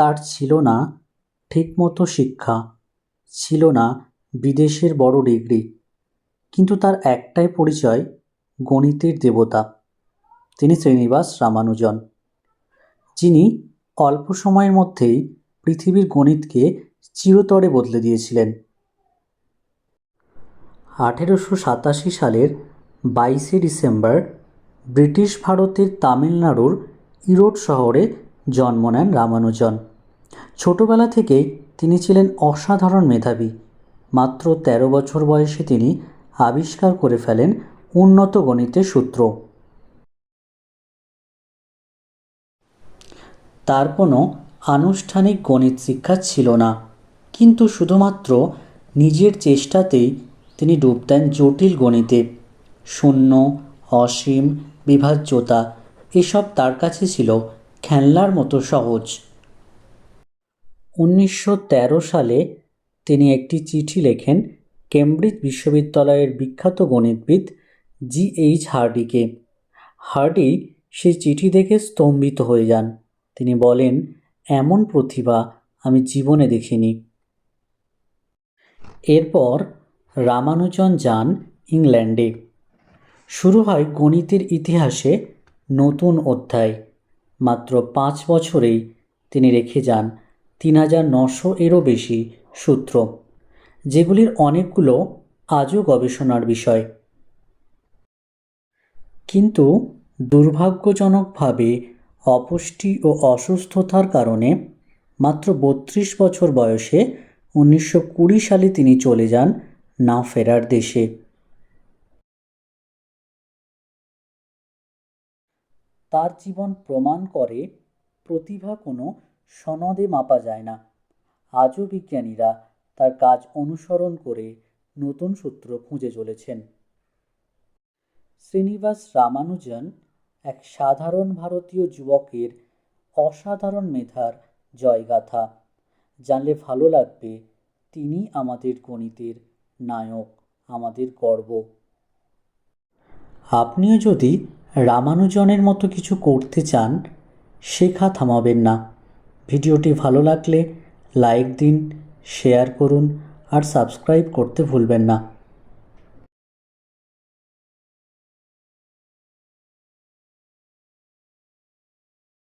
তার ছিল না ঠিকমতো শিক্ষা, ছিল না বিদেশের বড় ডিগ্রি, কিন্তু তার একটাই পরিচয় গণিতের দেবতা, তিনি শ্রীনিবাস রামানুজন, যিনি অল্প সময়ের মধ্যেই পৃথিবীর গণিতকে চিরতরে বদলে দিয়েছিলেন। আঠেরোশো সাতাশি সালের বাইশে ডিসেম্বর ব্রিটিশ ভারতের তামিলনাড়ুর ইরোড শহরে জন্ম নেন রামানুজন। ছোটবেলা থেকেই তিনি ছিলেন অসাধারণ মেধাবী। মাত্র তেরো বছর বয়সে তিনি আবিষ্কার করে ফেলেন উন্নত গণিতের সূত্র। তার কোনো আনুষ্ঠানিক গণিত শিক্ষা ছিল না। কিন্তু শুধুমাত্র নিজের চেষ্টাতেই তিনি ডুব দেন জটিল গণিতে। শূন্য, অসীম, বিভাজ্যতা, এসব তার কাছে ছিল খেলনার মতো সহজ। উনিশশো তেরো সালে তিনি একটি চিঠি লেখেন কেমব্রিজ বিশ্ববিদ্যালয়ের বিখ্যাত গণিতবিদ জি এইচ হার্ডিকে। হার্ডি সেই চিঠি দেখে স্তম্ভিত হয়ে যান। তিনি বলেন, এমন প্রতিভা আমি জীবনে দেখিনি। এরপর রামানুজন যান ইংল্যান্ডে। শুরু হয় গণিতের ইতিহাসে নতুন অধ্যায়। মাত্র পাঁচ বছরেই তিনি রেখে যান তিন হাজার নশো এরও বেশি সূত্র, যেগুলির অনেকগুলো আজও গবেষণার বিষয়। কিন্তু দুর্ভাগ্যজনকভাবে অপুষ্টি ও অসুস্থতার কারণে মাত্র বত্রিশ বছর বয়সে উনিশশো কুড়ি সালে তিনি চলে যান না ফেরার দেশে। তার জীবন প্রমাণ করে প্রতিভা কোনো সনদে মাপা যায় না। আজও বিজ্ঞানীরা তার কাজ অনুসরণ করে নতুন সূত্র খুঁজে চলেছেন। শ্রীনিবাস রামানুজন এক সাধারণ ভারতীয় যুবকের অসাধারণ মেধার জয়গাথা। জানলে ভালো লাগবে, তিনি আমাদের গণিতের নায়ক, আমাদের গর্ব। আপনিও যদি রামানুজনের মতো কিছু করতে চান, শেখা থামাবেন না। ভিডিওটি ভালো লাগলে লাইক দিন শেয়ার করুন আর সাবস্ক্রাইব করতে ভুলবেন না।